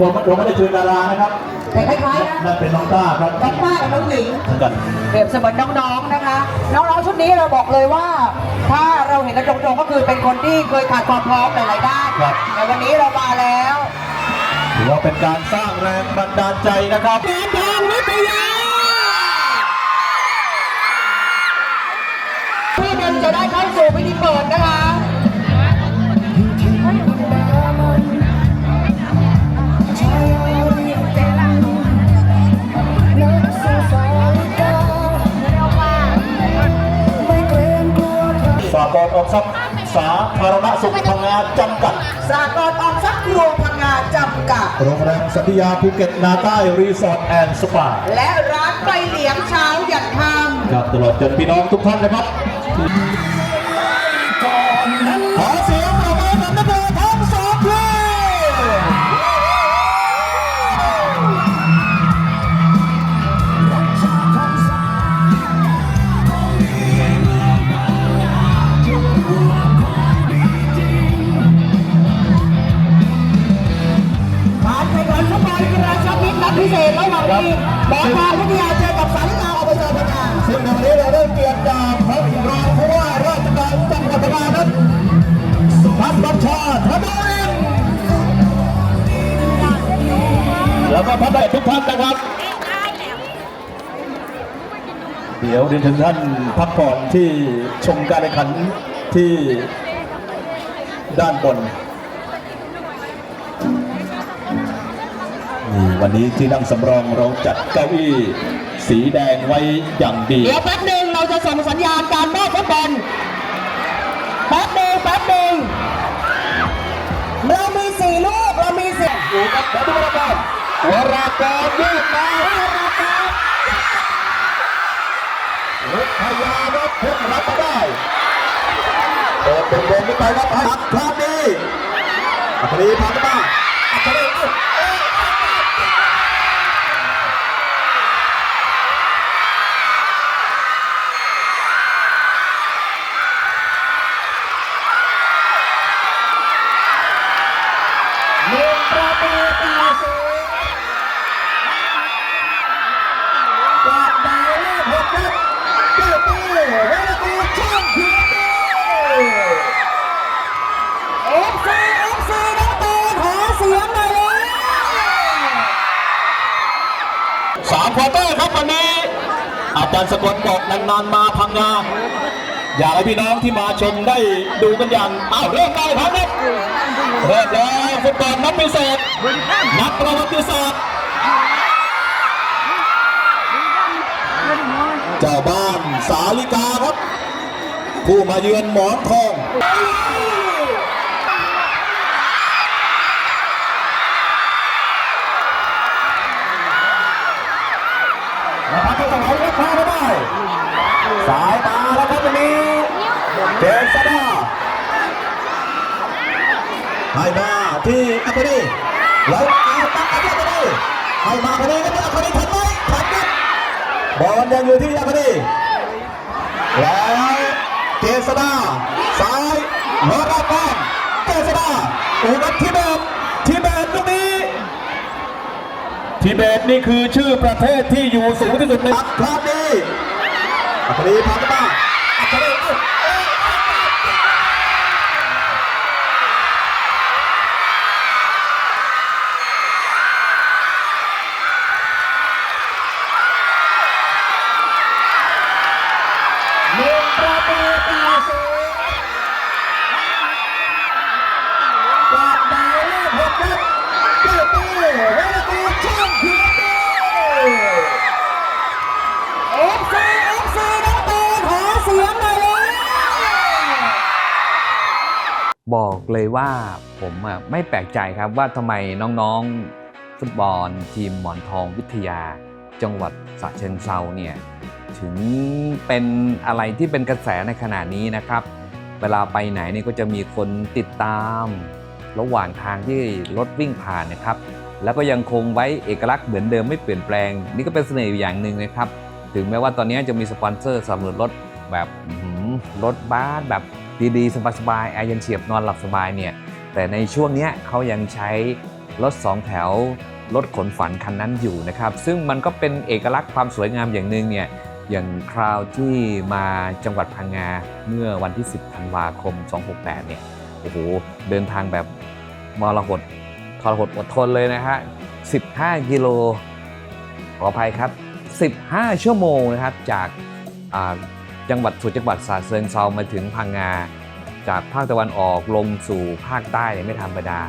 มวลผมไม่ได้เชิญดารานะครับแต่คล้ายๆนะนั่นเป็นน้องต้าครับน้องป้ากับน้องหญิง เหมือนกัน เปรียบเสมือนน้องๆ นะคะ น้องๆ ชุดนี้เราบอกเลยว่า ถ้าเราเห็นกันตรงๆ ก็คือเป็นคนที่เคยขาดความพร้อมหลายๆ ด้าน ครับ แต่วันนี้เรามาแล้ว ถือว่าเป็นการสร้างแรงบันดาลใจนะครับการทางวิทยาที่มันจะได้เข้าสู่พิธีเปิดนะคะ สากลออมทรัพย์สาธารณสุขพังงาจำกัด สากลออมทรัพย์ครัวพังงาจำกัด โรงแรมสัตยาภูเก็ตนาใต้รีสอร์ทแอนด์สปา และร้านไปเหลียงเช้ายันค่ครับตลอดจนพี่น้องทุกท่านนะครับ ษระหว่างทีมหมอทางวิทยาเจอกับสาริกาอบจพังงาซึ่งในวันนี้เราได้เกียรติจากพระรองผู้ว่าราชการจังหวัดพังงานั้นท่านบัญชาธนรินแล้วก็ท่านใดทุกท่านนะครับ เดี๋ยวเรียนถึงท่านพักผ่อนที่ชมการแข่งขันที่ด้านบน นี่วันนี้ที่นั่งสำรองเราจัดเก้าอี้สีแดงไว้อย่างดี เดี๋ยวแป๊บหนึ่งเราจะส่งสัญญาณการมอบฟุตบอลแป๊บหนึ่งแป๊บหนึ่งเรามีสี่ลูกเรามีสี่อยู่กับวัตุวรากรวรากรยืดมาวิทยาวัฒน์พุ่งรับมาได้เปิดเป็นวงขึ้นไปครับหักคราวนี้อัครีผ่านมา ควอเตอร์ครับวันนี้ อาจารย์สกลบอกนานๆมาพังงาอยากให้พี่น้องที่มาชมได้ดูกันอย่างอ้าวเริ่มได้ครับเนี่ยเริ่มแล้วฟุตบอลนัดพิเศษนัดประวัติศาสตร์เจ้าบ้านสาลิกาครับ ผู้มาเยือนหมอนทอง อลยังอยู่ที่อัคดีแล้วเจษดาซ้ายวรากรเจษดาโอ้กับทิเบตทิเบตตรงนี้ทิเบตนี่คือชื่อประเทศที่อยู่สูงที่สุดในอัคราดีอัครีพาตมาอั บอกเลยว่าผมอะไม่แปลกใจครับว่าทำไมน้องๆฟุตบอลทีมหมอนทองวิทยา จังหวัดสระเชิงเซาเนี่ยถึงเป็นอะไรที่เป็นกระแสในขณะนี้นะครับ เวลาไปไหนนี่ก็จะมีคนติดตาม ระหว่างทางที่รถวิ่งผ่านนะครับ แล้วก็ยังคงไว้เอกลักษณ์เหมือนเดิมไม่เปลี่ยนแปลง นี่ก็เป็นเสน่ห์อย่างหนึ่งนะครับ ถึงแม้ว่าตอนนี้จะมีสปอนเซอร์สำรับรถแบบรถบัสแบบ ดีๆ สบายๆแอร์เย็นเฉียบนอนหลับสบายเนี่ยแต่ในช่วงเนี้ยเขายังใช้รถสองแถวรถขนฝันคันนั้นอยู่นะครับ ซึ่งมันก็เป็นเอกลักษณ์ความสวยงามอย่างหนึ่งเนี่ยอย่างคราวที่มาจังหวัดพังงาเมื่อวันที่ 10 ธันวาคม 268 เนี่ยโอ้โหเดินทางแบบมรหดทรหดอดทนเลยนะฮะ 15 กิโลขออภัยครับ 15 ชั่วโมงนะครับจากา จังหวัดสุดจังหวัดสาเซิงเซามาถึงพังงา จากภาคตะวันออกลงสู่ภาคใต้เนี่ยไม่ธรรมดา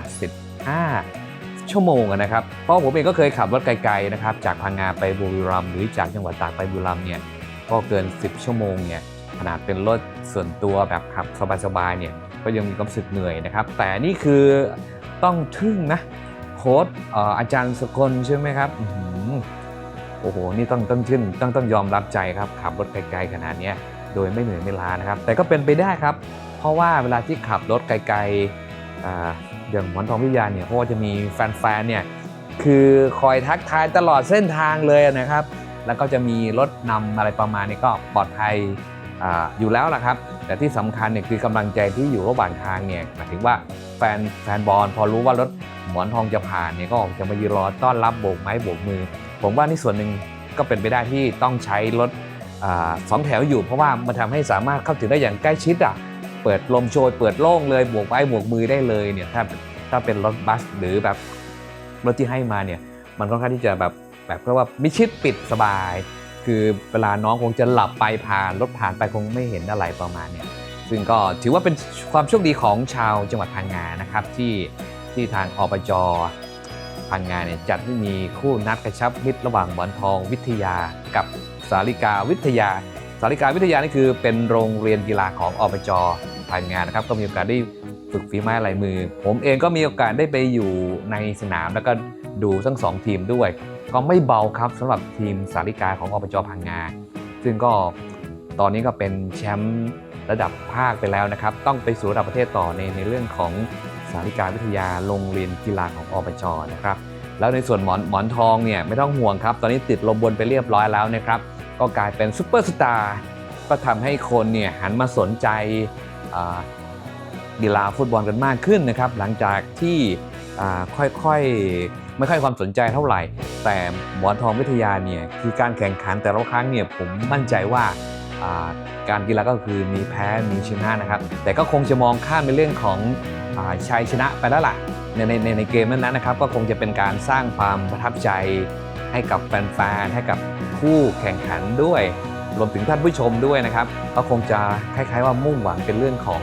15 ชั่วโมงนะครับเพราะผมเองก็เคยขับรถไกลๆนะครับจากพังงาไปบุรีรัมย์หรือจากจังหวัดตากไปบุรีรัมย์เนี่ยก็เกิน 10 ชั่วโมงเนี่ยขนาดเป็นรถส่วนตัวแบบขับสบายๆเนี่ยก็ยังมีความสึกเหนื่อยนะครับ แต่นี่คือต้องทึ่งนะโค้ดอออาจารย์สกลใช่ไหมครับ โอ้โห นี่ต้องต้องชื่นต้องต้องยอมรับใจครับขับรถไกลๆขนาดนี้โดยไม่เหนื่อยไม่ล้านะครับ แต่ก็เป็นไปได้ครับ เพราะว่าเวลาที่ขับรถไกลๆออย่างหมอนทองวิยาเนี่ยเพราะว่าจะมีแฟนๆเนี่ยคือคอยทักทายตลอดเส้นทางเลยนะครับ แล้วก็จะมีรถนำอะไรประมาณนี้ก็ปลอดภัยออยู่แล้วล่ะครับ แต่ที่สำคัญเนี่ยคือกำลังใจที่อยู่ระหว่างทางเนี่ยหมายถึงว่าแฟนแฟนบอลพอรู้ว่ารถหมอนทองจะผ่านเนี่ยก็จะมายืนรอต้อนรับโบกไม้โบกมือ ผมว่านี่ส่วนหนึ่งก็เป็นไปได้ที่ต้องใช้รถอสองแถวอยู่ เพราะว่ามันทำให้สามารถเข้าถึงได้อย่างใกล้ชิดอะเปิดลมโชยเปิดโล่งเลยโบกไม้โบกมือได้เลยเนี่ยถ้าถ้าเป็นรถบัสหรือแบบรถที่ให้มาเนี่ยมันค่อนข้างที่จะแบบแบบเพรียกว่ามิชิดปิดสบาย คือเวลาน้องคงจะหลับไปผ่านรถผ่านไปคงไม่เห็นอะไรประมาณเนี่ยซึ่งก็ถือว่าเป็นความโชคดีของชาวจังหวัดพังงานะครับที่ที่ทางอบจ พังงาเนี่ยจัดให้มีคู่นัดกระชับมิตรระหว่างหมอนทองวิทยากับสาริกาวิทยา สาริกาวิทยานี่คือเป็นโรงเรียนกีฬาของอบจพังงานนะครับก็มีโอกาสได้ฝึกฝีไม้ลายมือ ผมเองก็มีโอกาสได้ไปอยู่ในสนามแล้วก็ดูทั้งสองทีมด้วย ก็ไม่เบาครับสำหรับทีมสาริกาของอบจพังงา ซึ่งก็ตอนนี้ก็เป็นแชมป์ระดับภาคไปแล้วนะครับ ต้องไปสู่ระดับประเทศต่อในในเรื่องของ สาริกาวิทยาโรงเรียนกีฬาของอบจนะครับแล้วในส่วนหมอนหมอนทองเนี่ยไม่ต้องห่วงครับ ตอนนี้ติดลมบนไปเรียบร้อยแล้วนะครับ ก็กลายเป็นซูเปอร์สตาร์ก็ทำให้คนเนี่ยหันมาสนใจกีฬาฟุตบอลกันมากขึ้นนะครับ หลังจากที่ค่อยๆ ไม่ค่อยความสนใจเท่าไหร่ แต่หมอนทองวิทยาเนี่ยคือการแข่งขันแต่ละครั้งเนี่ยผมมั่นใจว่าการกีฬาก็คือมีแพ้มีชนะนะครับ แต่ก็คงจะมองข้ามในเรื่องของ ชัยชนะไปแล้วล่ะในในในเกมนั้นนะครับ ก็คงจะเป็นการสร้างความประทับใจให้กับแฟนๆให้กับผู้แข่งขันด้วย รวมถึงท่านผู้ชมด้วยนะครับ ก็คงจะคล้ายๆว่ามุ่งหวังเป็นเรื่องของ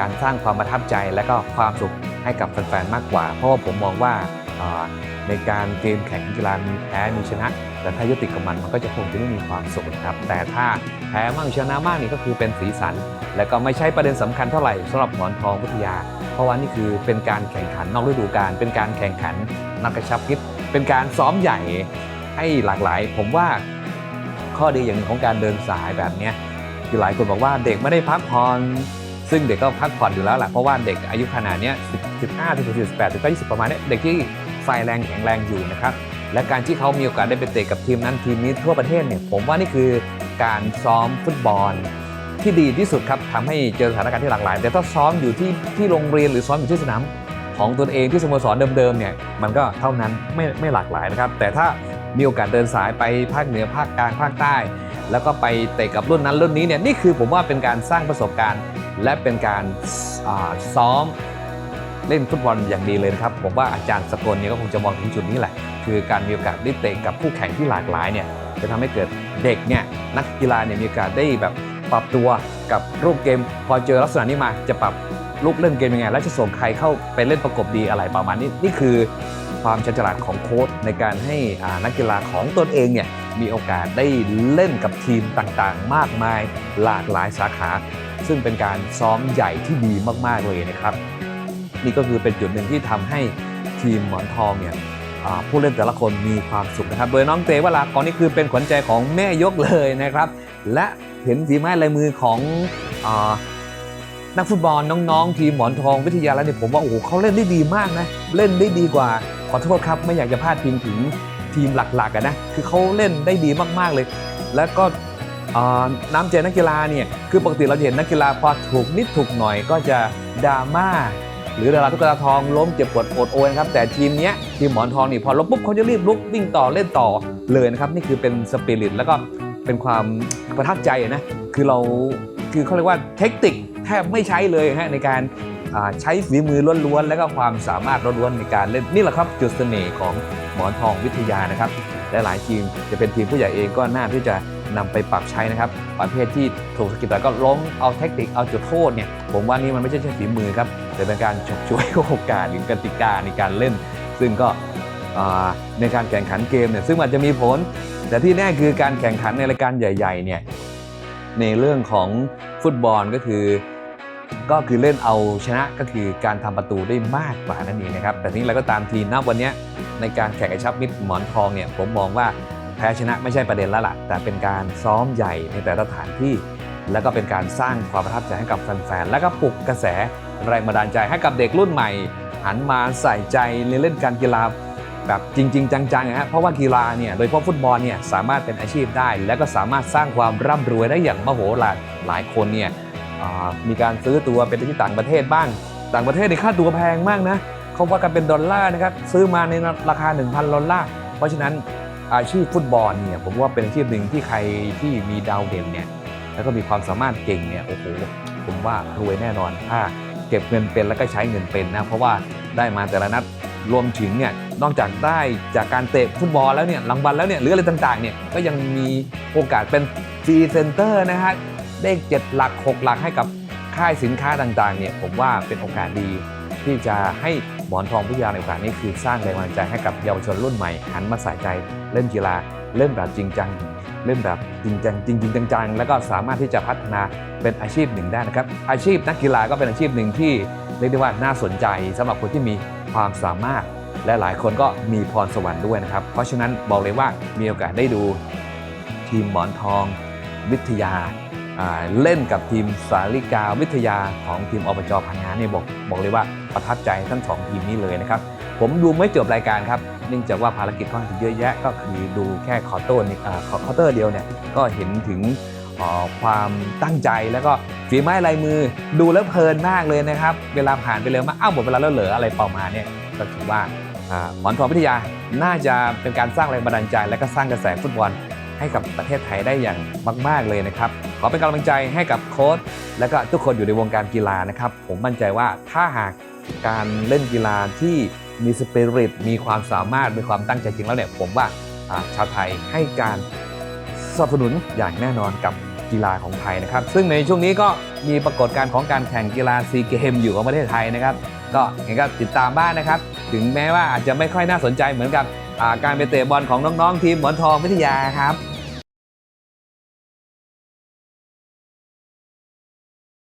การสร้างความประทับใจและก็ความสุขให้กับแฟนๆมากกว่า เพราะว่าผมมองว่าในการเกมแข่งกีฬามีแพ้มีชนะ แต่ถ้ายึดติดกับมันมันก็จะคงจะไม่มีความสุขครับ แต่ถ้าแพ้มั่งชนะมากนี่ก็คือเป็นสีสัน และก็ไม่ใช่ประเด็นสำคัญเท่าไหร่สำหรับหมอนทองวิทยา เพราะว่านี่คือเป็นการแข่งขันนอกฤดูกาลเป็นการแข่งขันนักกระชับมิตรเป็นการซ้อมใหญ่ให้หลากหลาย ผมว่าข้อดีอย่างหนึ่งของการเดินสายแบบนี้คือหลายคนบอกว่าเด็กไม่ได้พักผ่อนซึ่งเด็กก็พักผ่อนอยู่แล้วแหละเพราะว่าเด็กอายุขนาดนี้10 15 16 18 19 20 ประมาณนี้เด็กที่ไฟแรงแข็งแรงอยู่นะครับและการที่เขามีโอกาสได้ไปเตะกับทีมนั้นทีมนี้ทั่วประเทศเนี่ยผมว่านี่คือการซ้อมฟุตบอล ที่ดีที่สุดครับทำให้เจอสถานการณ์ที่หลากหลาย แต่ถ้าซ้อมอยู่ที่ที่โรงเรียนหรือซ้อมอยู่ที่สนามของตนเองที่สโมสรเดิมๆเนี่ยมันก็เท่านั้นไม่ไม่หลากหลายนะครับ แต่ถ้ามีโอกาสเดินสายไปภาคเหนือภาคกลางภาคใต้ แล้วก็ไปเตะกับรุ่นนั้นรุ่นนี้เนี่ยนี่คือผมว่าเป็นการสร้างประสบการณ์ และเป็นการซ้อมเล่นฟุตบอลอย่างดีเลยครับผมว่าอาจารย์สกลเนี่ยก็คงจะมองถึงจุดนี้แหละ คือการมีโอกาสได้เตะกับคู่แข่งที่หลากหลายเนี่ยจะทำให้เกิดเด็กเนี่ยนักกีฬาเนี่ยมีโอกาสได้แบบ ปรับตัวกับรูปเกม พอเจอลักษณะนี้มาจะปรับลูกเล่นเกมยังไง และจะส่งใครเข้าไปเล่นประกบดีอะไรประมาณนี้นี่คือความฉลาดของโค้ชในการให้นักกีฬาของตนเองเนี่ยมีโอกาสได้เล่นกับทีมต่างๆ มากมายหลากหลายสาขา ซึ่งเป็นการซ้อมใหญ่ที่ดีมากๆเลยนะครับ นี่ก็คือเป็นจุดหนึ่งที่ทำให้ทีมหมอนทองเนี่ย ผู้เล่นแต่ละคนมีความสุขนะครับ โดยน้องเตวลากรนี่คือเป็นขวัญใจของแม่ยกเลยนะครับ และเห็นฝีไม้ลายมือของอนักฟุตบอลน้องๆ ทีมหมอนทองวิทยาแล้วเนี่ยผมว่าโอ้โหเขาเล่นได้ดีมากนะเล่นได้ดีกว่า ขอโทษครับไม่อยากจะพลาดพิงถึงทีมหลักๆะนะคือเขาเล่นได้ดีมากๆเลย แล้วก็น้ำใจนักกีฬาเนี่ยคือปกติเราจะเห็นนักกีฬาพอถูกนิดถูกหน่อยก็จะดราม่า หรือดาราทุกตาทองล้มเจ็บปวดโอดโอยนครับแต่ทีมเนี้ยทีมหมอนทองนี่พอล้มปุ๊บเขาจะรีบลุกวิ่งต่อเล่นต่อเลยนะครับนี่คือเป็นสปิริตแล้วก็เป็นความประทับใจนะคือเราคือเขาเรียกว่าเทคนิคแทบไม่ใช้เลยฮะในการใช้ฝีมือล้วนๆ แล้วก็ความสามารถล้วนๆในการเล่นนี่แหละครับจุดเสน่ห์ของหมอนทองวิทยานะครับและหลายทีมจะเป็นทีมผู้ใหญ่เองก็น่าที่จะ นำไปปรับใช้นะครับ ประเภทที่ถูกสกิดแล้วก็ล้มเอาเทคนิคเอาจุดโทษเนี่ยผมว่านี่มันไม่ใช่แค่ฝีมือครับแต่เป็นการฉกฉวยโอกาสหรือกติกาในการเล่น ซึ่งก็ในการแข่งขันเกมเนี่ยซึ่งอาจจะมีผล แต่ที่แน่คือการแข่งขันในรายการใหญ่ๆเนี่ยในเรื่องของฟุตบอลก็คือก็คือเล่นเอาชนะก็คือการทำประตูได้มากกว่านั่นเองนะครับ แต่ทีนี้เราก็ตามทีนับวันนี้ในการแข่งไอชับมิตรหมอนทองเนี่ยผมมองว่า แพ้ชนะไม่ใช่ประเด็นแล้วล่ะ แต่เป็นการซ้อมใหญ่ในแต่ละสถานที่ แล้วก็เป็นการสร้างความประทับใจให้กับแฟนๆ แล้วก็ปลุกกระแสแรงบันดาลใจให้กับเด็กรุ่นใหม่ หันมาใส่ใจในเล่นการกีฬาแบบจริง ๆ จังๆนะฮะเพราะว่ากีฬาเนี่ยโดยเฉพาะฟุตบอลเนี่ยสามารถเป็นอาชีพได้ และก็สามารถสร้างความร่ำรวยได้อย่างมโหฬารหลายคนเนี่ยมีการซื้อตัวเป็นที่ต่างประเทศบ้าง ต่างประเทศในค่าตัวแพงมากนะเขาว่ากันเป็นดอลลาร์นะครับซื้อมาในราคา 1,000ดอลลาร์เพราะฉะนั้น อาชีพฟุตบอลเนี่ยผมว่าเป็นอาชีพหนึ่งที่ใครที่มีดาวเด่นเนี่ยแล้วก็มีความสามารถเก่งเนี่ยโอ้โหผมว่ารวยแน่นอนถ้าเก็บเงินเป็นแล้วก็ใช้เงินเป็นนะเพราะว่าได้มาแต่ละนัดรวมถึงเนี่ยนอกจากได้จากการเตะฟุตบอลแล้วเนี่ยรางวัลแล้วเนี่ยหรืออะไรต่างๆเนี่ยก็ยังมีโอกาสเป็นฟรีเซนเตอร์นะฮะเลข7หลัก 6 หลักให้กับค่ายสินค้าต่างๆเนี่ยผมว่าเป็นโอกาสดีที่จะให้ หมอนทองพิทยาในโอกาสนี้คือสร้างแรงบันดาลใจให้กับเยาวชนรุ่นใหม่ หันมาใส่ใจเล่นกีฬาเล่นแบบจริงจังเล่นแบบจริงจังจริงจริงจังๆ แล้วก็สามารถที่จะพัฒนาเป็นอาชีพหนึ่งได้นะครับ อาชีพนักกีฬาก็เป็นอาชีพหนึ่งที่เรียกได้ว่าน่าสนใจสำหรับคนที่มีความสามารถ และหลายคนก็มีพรสวรรค์ด้วยนะครับ เพราะฉะนั้นบอกเลยว่ามีโอกาสได้ดูทีมหมอนทองวิทยา เล่นกับทีมสาลิกาวิทยาของทีมอบจพังงานเนี่ยบอกบอกเลยว่าประทับใจทั้งสองทีมนี้เลยนะครับ ผมดูไม่จบรายการครับเนื่องจากว่าภารกิจค่อนข้างเยอะแยะ ก็คือดูแค่คอร์เตอร์นี่คอร์เตอร์เดียวเนี่ยก็เห็นถึงความตั้งใจแล้วก็ฝีไม้ลายมือดูแล้วเพลินมากเลยนะครับ เวลาผ่านไปเร็วมากอ้าวหมดเวลาแล้วเหรออะไรประมาณเนี่ยก็ถือว่าอ่าหมอนทองวิทยาน่าจะเป็นการสร้างแรงบันดาลใจ และก็สร้างกระแสฟุตบอล ให้กับประเทศไทยได้อย่างมาก ๆ เลยนะครับ ขอเป็นกำลังใจให้กับโค้ชและก็ทุกคนอยู่ในวงการกีฬานะครับ ผมมั่นใจว่าถ้าหากการเล่นกีฬาที่มีสปิริตมีความสามารถมีความตั้งใจจริงแล้วเนี่ยผมว่าชาวไทยให้การสนับสนุนอย่างแน่นอนกับกีฬาของไทยนะครับ ซึ่งในช่วงนี้ก็มีปรากฏการณ์ของการแข่งกีฬาซีเกมอยู่ของประเทศไทยนะครับ ก็ยังก็ติดตามบ้างนะครับ ถึงแม้ว่าอาจจะไม่ค่อยน่าสนใจเหมือนกับ การไปเตะบอลของน้องๆทีมหมอนทองวิทยาครับ